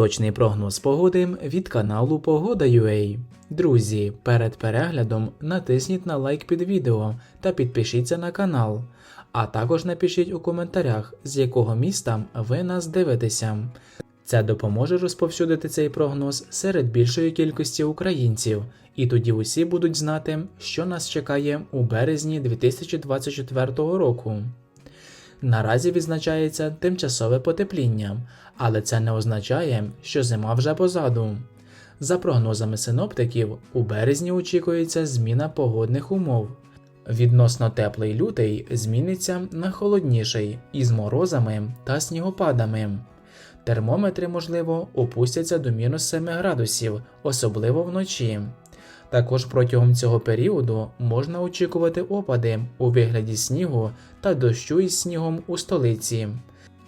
Точний прогноз погоди від каналу Погода.ua. Друзі, перед переглядом натисніть на лайк під відео та підпишіться на канал. А також напишіть у коментарях, з якого міста ви нас дивитеся. Це допоможе розповсюдити цей прогноз серед більшої кількості українців, і тоді усі будуть знати, що нас чекає у березні 2024 року. Наразі відзначається тимчасове потепління, але це не означає, що зима вже позаду. За прогнозами синоптиків, у березні очікується зміна погодних умов. Відносно теплий лютий зміниться на холодніший із морозами та снігопадами. Термометри, можливо, опустяться до мінус 7 градусів, особливо вночі. Також протягом цього періоду можна очікувати опади у вигляді снігу та дощу із снігом у столиці.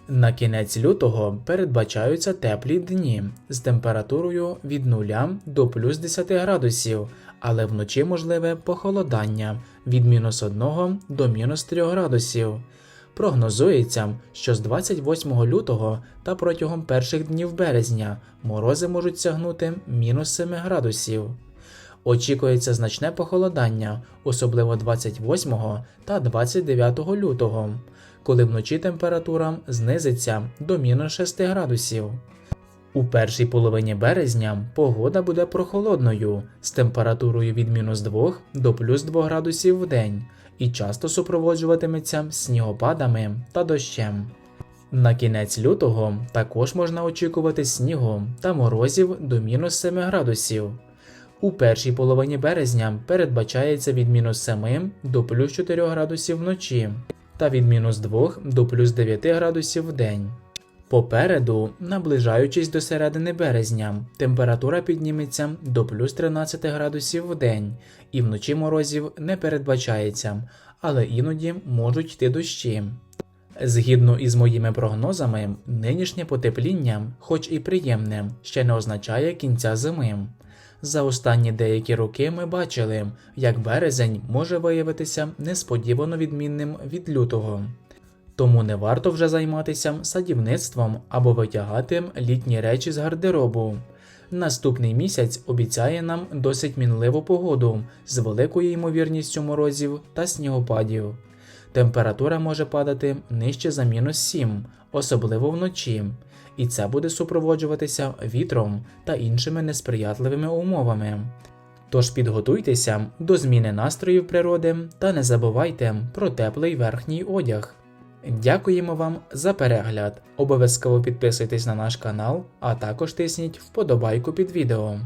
На кінець лютого передбачаються теплі дні з температурою від 0 до плюс 10 градусів, але вночі можливе похолодання від мінус 1 до мінус 3 градусів. Прогнозується, що з 28 лютого та протягом перших днів березня морози можуть сягнути мінус 7 градусів. Очікується значне похолодання, особливо 28 та 29 лютого, коли вночі температура знизиться до мінус 6 градусів. У першій половині березня погода буде прохолодною з температурою від мінус 2 до плюс 2 градусів в день і часто супроводжуватиметься снігопадами та дощем. На кінець лютого також можна очікувати снігу та морозів до мінус 7 градусів. У першій половині березня передбачається від мінус 7 до плюс 4 градусів вночі та від мінус 2 до плюс 9 градусів в день. Попереду, наближаючись до середини березня, температура підніметься до плюс 13 градусів в день, і вночі морозів не передбачається, але іноді можуть йти дощі. Згідно із моїми прогнозами, нинішнє потепління, хоч і приємне, ще не означає кінця зими. За останні деякі роки ми бачили, як березень може виявитися несподівано відмінним від лютого. Тому не варто вже займатися садівництвом або витягати літні речі з гардеробу. Наступний місяць обіцяє нам досить мінливу погоду з великою ймовірністю морозів та снігопадів. Температура може падати нижче за мінус 7, особливо вночі, і це буде супроводжуватися вітром та іншими несприятливими умовами. Тож підготуйтеся до зміни настроїв природи та не забувайте про теплий верхній одяг. Дякуємо вам за перегляд. Обов'язково підписуйтесь на наш канал, а також тисніть вподобайку під відео.